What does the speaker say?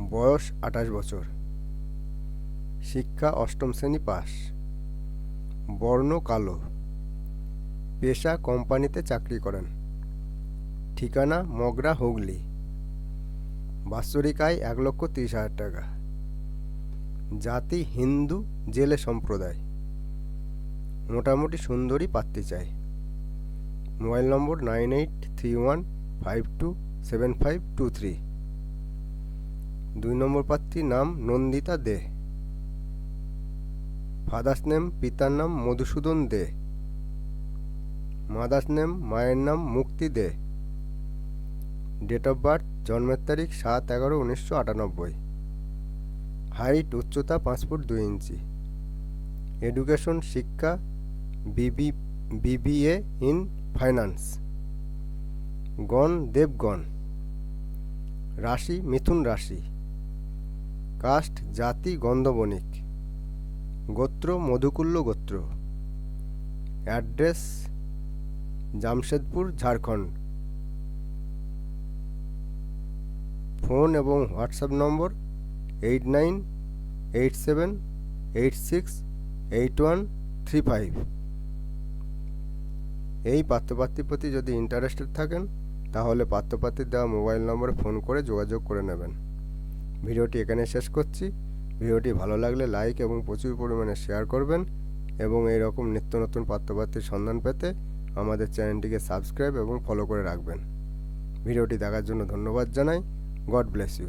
বয়স আঠাশ বছর। শিক্ষা অষ্টম শ্রেণি পাস। বর্ণ কালো। পেশা কোম্পানিতে চাকরি করেন। ঠিকানা মগরা হুগলি। বাৎসরিক আয় এক লক্ষ তিরিশ হাজার টাকা। জাতি হিন্দু জেলে সম্প্রদায়। মোটামুটি সুন্দরী পাত্রী চাই। Mobile number nine eight three one five two seven five two three. দুই নম্বর প্রার্থীর নাম নন্দিতা দে। ফাদার্স নেম পিতার নাম মধুসূদন দে। মাদার্স নেম মায়ের নাম মুক্তি দে। ডেট অফ বার্থ জন্মের তারিখ সাত এগারো উনিশশো আটানব্বই। হাইট উচ্চতা পাঁচ ফুট দুই ইঞ্চি। এডুকেশন শিক্ষা, বিবি, বিবিএ ইন ফাইন্যান্স। গণ, দেবগণ। রাশি, মিথুন রাশি। কাস্ট জাতি, গন্ধবণিক। গোত্র, মধুকুল্ল গোত্র। অ্যাড্রেস, জামশেদপুর, ঝাড়খণ্ড। ফোন এবং WhatsApp number eight nine, eight seven, eight six, eight one, three five. এই পাত্রপাত্রীর প্রতি যদি ইন্টারেস্টেড থাকেন, তাহলে পাত্রপাত্রীর দেওয়া মোবাইল নম্বরে ফোন করে যোগাযোগ করে নেবেন। ভিডিওটি এখানে শেষ করছি। ভিডিওটি ভালো লাগলে লাইক এবং প্রচুর পরিমাণে শেয়ার করবেন এবং এই রকম নিত্য নতুন পাত্রপাত্রীর সন্ধান পেতে আমাদের চ্যানেলটিকে সাবস্ক্রাইব এবং ফলো করে রাখবেন। ভিডিওটি দেখার জন্য ধন্যবাদ জানাই। God bless you